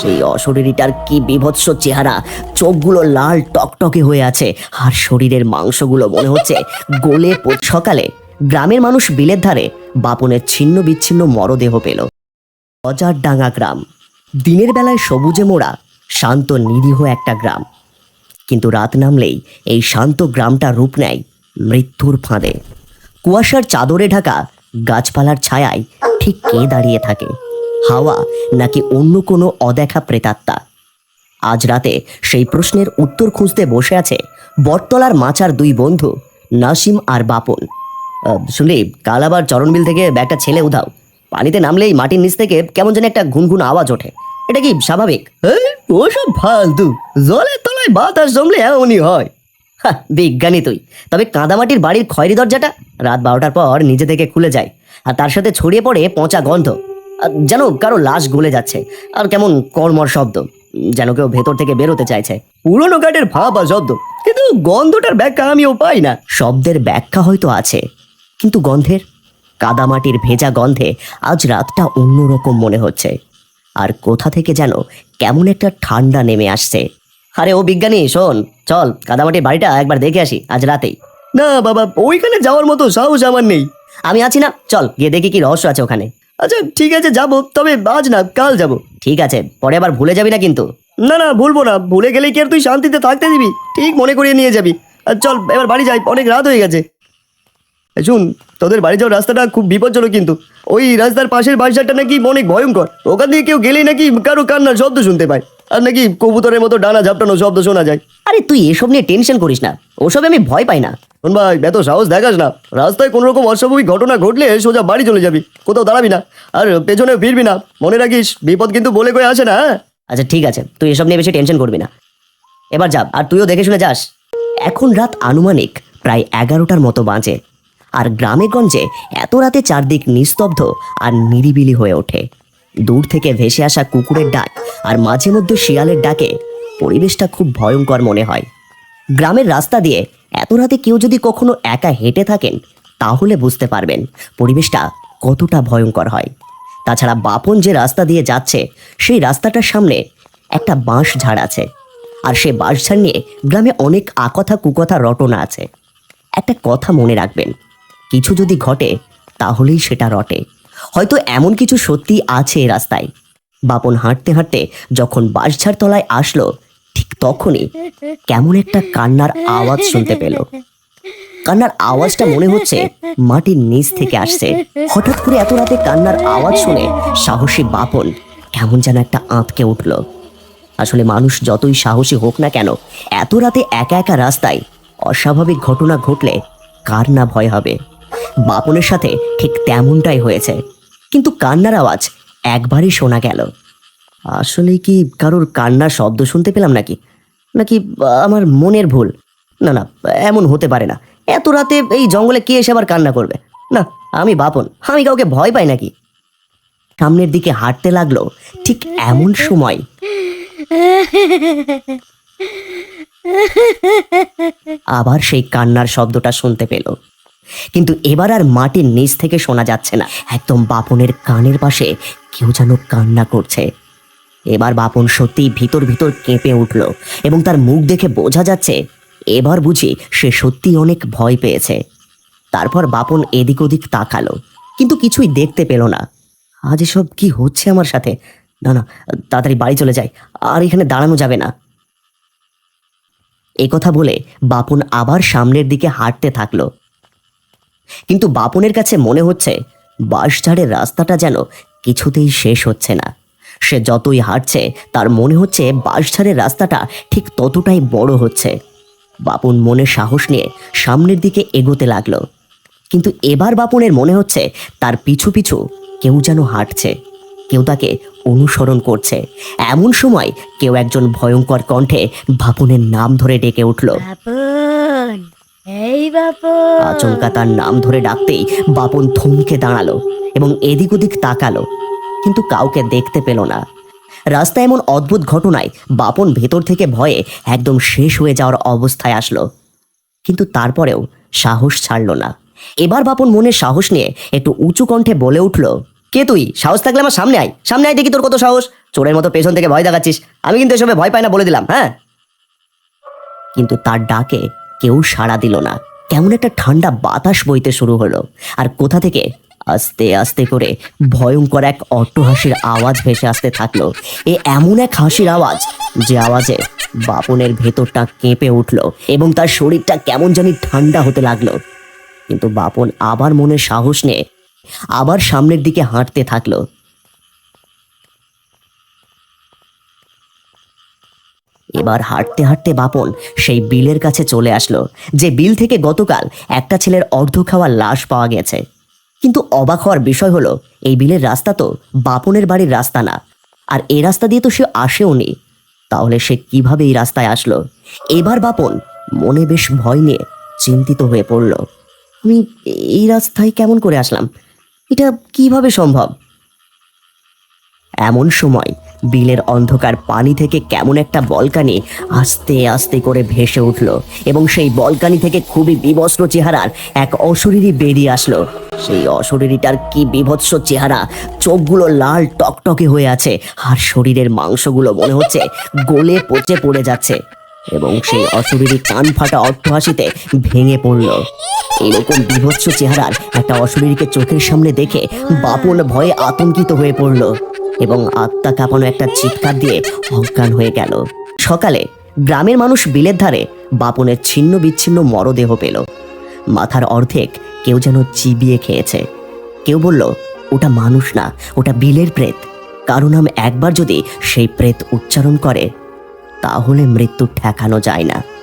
সেই অশরীরীটার কি বিভৎস চেহারা। চোখগুলো লাল টকটকে হয়ে আছে আর শরীরের মাংসগুলো মনে হচ্ছে গোলে সকালে গ্রামের মানুষ বিলের ধারে বাপনের ছিন্ন বিচ্ছিন্ন মরদেহ পেল। অজার ডাঙ্গা গ্রাম। দিনের বেলায় সবুজে মোড়া শান্ত নিরীহ একটা গ্রাম। কিন্তু রাত নামলেই এই শান্ত গ্রামটা রূপ নেয় মৃত্যুর ফাঁদে। কুয়াশার চাদরে ঢাকা গাছপালার ছায়ায় ঠিক কে দাঁড়িয়ে থাকে? হাওয়া নাকি অন্য কোনো অদেখা প্রেতাত্মা? আজ রাতে সেই প্রশ্নের উত্তর খুঁজতে বসে আছে বটতলার মাচার দুই বন্ধু, নাসিম আর বাপন। শুনলি, কাল আবার চরণবিল থেকে একটা ছেলে উধাও। পানিতে নামলেই মাটির নিচ থেকে কেমন যেন একটা ঘুনঘুন আওয়াজ ওঠে। এটা কি স্বাভাবিক? ওসব ফালতু। জলের তলায় বাতাস জমলে এমনই হয়। বিজ্ঞানী তুই। তবে কাদামাটির বাড়ির খয়েরি দরজাটা রাত বারোটার পর নিজে থেকে খুলে যায়, আর তার সাথে ছড়িয়ে পড়ে পচা গন্ধ। যেন কারও লাশ গলে যাচ্ছে। আর কেমন কর্মর শব্দ, যেন কেউ ভেতর থেকে বেরোতে চাইছে। পুরনো কাঠের ফাঁপা শব্দ, কিন্তু গন্ধটার ব্যাখ্যা আমিও পাই না। শব্দের ব্যাখ্যা হয়তো আছে, কিন্তু গন্ধের, কাদামাটির ভেজা গন্ধে আজ রাতটা অন্যরকম মনে হচ্ছে। আর কোথা থেকে যেন কেমন একটা ঠান্ডা নেমে আসছে। আরে ও বিজ্ঞানী, শোন, চল, কাদামাটির বাড়িটা একবার দেখে আসি, আজ রাতেই। না, বাবা, ওইখানে যাওয়ার মতো সাহস আমার নেই। আমি আছি না, চল, গিয়ে দেখি কি রহস্য আছে ওখানে। আচ্ছা ঠিক আছে যাব তবে আজ না কাল যাব। ঠিক আছে পরে আবার ভুলে যাবি না কিন্তু। না না ভুলবো না ভুলে গেলেই কি আর তুই শান্তিতে থাকতে দিবি? ঠিক মনে করিয়ে নিয়ে যাবি। আর চল এবার বাড়ি যাই অনেক রাত হয়ে গেছে। শুন তোদের বাড়ি যাওয়ার রাস্তাটা খুব বিপজ্জনক কিন্তু। ওই রাস্তার পাশের বাসাটা নাকি অনেক ভয়ঙ্কর। ওখান দিয়ে কেউ গেলেই নাকি কারও কান্নার শব্দ শুনতে পায়। আর নাকি কবুতরের মতো ডানা ঝাপটানো শব্দ শোনা যায়? আরে তুই এসব নিয়ে টেনশন করিস না। ওসবে আমি ভয় পাই না। শোন ভাই এত সাহস দেখাস না। রাস্তায় কোনো রকম অস্বাভাবিক ঘটনা ঘটলে সোজা বাড়ি চলে যাবি। কোথাও দাঁড়াবি না। আর পেছনে ফিরবি না। মনে রাখিস বিপদ কিন্তু বলে কয়ে আসে না হ্যাঁ? আচ্ছা ঠিক আছে। তুই এসব নিয়ে বেশি টেনশন করবি না। এবার যা আর তুইও দেখে শুনে যাস। এখন রাত আনুমানিক প্রায় এগারোটার মতো বাজে। আর গ্রামে গঞ্জে এত রাতে চারদিক নিস্তব্ধ আর নিরিবিলি হয়ে ওঠে। দূর থেকে ভেসে আসা কুকুরের ডাক আর মাঝে মধ্যে শিয়ালের ডাকে পরিবেশটা খুব ভয়ঙ্কর মনে হয়। গ্রামের রাস্তা দিয়ে এত রাতে কেউ যদি কখনো একা হেঁটে থাকেন, তাহলে বুঝতে পারবেন পরিবেশটা কতটা ভয়ঙ্কর হয়। তাছাড়া বাপন যে রাস্তা দিয়ে যাচ্ছে, সেই রাস্তাটার সামনে একটা বাঁশ ঝাড় আছে। আর সে বাঁশ ঝাড় নিয়ে গ্রামে অনেক আকথা কুকথা রটনা আছে। একটা কথা মনে রাখবেন, কিছু যদি ঘটে, তাহলেই সেটা রটে। হয়তো এমন কিছু সত্যি আছে রাস্তায়। বাপন হাঁটতে হাঁটতে যখন বাঁশঝাড় তলায় আসলো, ঠিক তখনই কেমন একটা কান্নার আওয়াজ শুনতে পেল। কান্নার আওয়াজটা মনে হচ্ছে মাটির নিচ থেকে আসছে। হঠাৎ করে এত রাতে কান্নার আওয়াজ শুনে সাহসী বাপন কেমন যেন একটা আঁতকে উঠল। আসলে মানুষ যতই সাহসী হোক না কেন, এত রাতে একা একা রাস্তায় অস্বাভাবিক ঘটনা ঘটলে কার না ভয় হবে? বাপনের সাথে ঠিক তেমনটাই হয়েছে। কিন্তু কান্নার আওয়াজ একবারই শোনা গেল। আসলে কি কারোর কান্নার শব্দ শুনতে পেলাম নাকি? নাকি আমার মনের ভুল? না না, এমন হতে পারে না। এত রাতে এই জঙ্গলে কে এসে আবার কান্না করবে? না, আমি বাপন। আমি কাউকে ভয় পাই নাকি? সামনের দিকে হাঁটতে লাগল ঠিক এমন সময়। আবার সেই কান্নার শব্দটা শুনতে পেল। কিন্তু এবার আর মাটির নিচ থেকে শোনা যাচ্ছে না। একদম বাপনের কানের পাশে কেউ যেন কান্না করছে। এবার বাপন সত্যিই ভিতর ভিতর কেঁপে উঠল এবং তার মুখ দেখে বোঝা যাচ্ছে, এবার বুঝি সে সত্যি অনেক ভয় পেয়েছে। তারপর বাপন এদিক ওদিক তাকালো, কিন্তু কিছুই দেখতে পেল না। আজ এসব কি হচ্ছে আমার সাথে? না না, তাড়াতাড়ি বাড়ি চলে যাই, আর এখানে দাঁড়ানো যাবে না। এই কথা বলে বাপন আবার সামনের দিকে হাঁটতে থাকল। কিন্তু বাপনের কাছে মনে হচ্ছে বাঁশঝাড়ের রাস্তাটা যেন কিছুতেই শেষ হচ্ছে না। সে যতই হাঁটছে, তার মনে হচ্ছে বাঁশঝাড়ের রাস্তাটা ঠিক ততটাই বড় হচ্ছে। বাপন মনে সাহস নিয়ে সামনের দিকে এগোতে লাগল। কিন্তু এবার বাপনের মনে হচ্ছে তার পিছু পিছু কেউ যেন হাঁটছে, কেউ তাকে অনুসরণ করছে। এমন সময় কেউ একজন ভয়ঙ্কর কণ্ঠে বাপনের নাম ধরে ডেকে উঠল। এই আচমকা তার নাম ধরে ডাকতেই বাপন থমকে দাঁড়াল এবং এদিক ওদিক তাকালো, কিন্তু কাউকে দেখতে পেল না। রাস্তায় এমন অদ্ভুত ঘটনায় বাপন ভেতর থেকে ভয়ে একদম শেষ হয়ে যাওয়ার অবস্থায় আসলো। কিন্তু তারপরেও সাহস ছাড়লো না। এবার বাপন মনে সাহস নিয়ে একটু উঁচু কণ্ঠে বলে উঠল, কে তুই? সাহস থাকলে আমার সামনে আয়। সামনে আয় দেখি তোর কত সাহস। চোরের মতো পেছন থেকে ভয় দেখাচ্ছিস। আমি কিন্তু এসবে ভয় পাই না বলে দিলাম হ্যাঁ? কিন্তু তার ডাকে কেউ সাড়া দিল না। কেমন একটা ঠান্ডা বাতাস বইতে শুরু হলো। আর কোথা থেকে? আস্তে আস্তে করে ভয়ঙ্কর এক অট্টহাসির আওয়াজ ভেসে আসতে থাকল। এ এমন এক হাসির আওয়াজ যে আওয়াজে বাপনের ভেতরটা কেঁপে উঠল এবং তার শরীরটা কেমন জানি ঠান্ডা হতে লাগল। কিন্তু বাপন আবার মনে সাহস নিয়ে আবার সামনের দিকে হাঁটতে থাকল। এবার হাঁটতে হাঁটতে বাপন সেই বিলের কাছে চলে আসলো, যে বিল থেকে গতকাল একটা ছেলের অর্ধ খাওয়া লাশ পাওয়া গেছে। কিন্তু অবাক হওয়ার বিষয় হলো, এই বিলের রাস্তা তো বাপনের বাড়ির রাস্তা না, আর এই রাস্তা দিয়ে তো সে আসেও নি। তাহলে সে কীভাবে এই রাস্তায় আসলো? এবার বাপন মনে বেশ ভয় নিয়ে চিন্তিত হয়ে পড়ল। আমি এই রাস্তায় কেমন করে আসলাম? এটা কীভাবে সম্ভব? এমন সময় বিলের অন্ধকার পানি থেকে কেমন একটা বলকানি আস্তে আস্তে করে ভেসে উঠল এবং সেই বলকানি থেকে খুবই বিবস্ত্র চেহারার এক অশরীরী বেরিয়ে আসলো। সেই অশরীরীটার কি বিভৎস চেহারা, চোখগুলো লাল টকটকে হয়ে আছে আর শরীরের মাংসগুলো মনে হচ্ছে গলে পচে পড়ে যাচ্ছে এবং সেই অশরীরী কান ফাটা অট্টহাসিতে ভেঙে পড়ল। এরকম বিভৎস চেহারার একটা অশরীরীকে চোখের সামনে দেখে বাপন ভয়ে আতঙ্কিত হয়ে পড়ল। এবং আত্মা কাঁপানো একটা চিৎকার দিয়ে অজ্ঞান হয়ে গেল। সকালে গ্রামের মানুষ বিলের ধারে বাপনের ছিন্ন বিচ্ছিন্ন মরদেহ পেল। মাথার অর্ধেক কেউ যেন চিবিয়ে খেয়েছে। কেউ বলল, ওটা মানুষ না, ওটা বিলের প্রেত। কারণ নাম একবার যদি সেই প্রেত উচ্চারণ করে, তাহলে মৃত্যু ঠেকানো যায় না।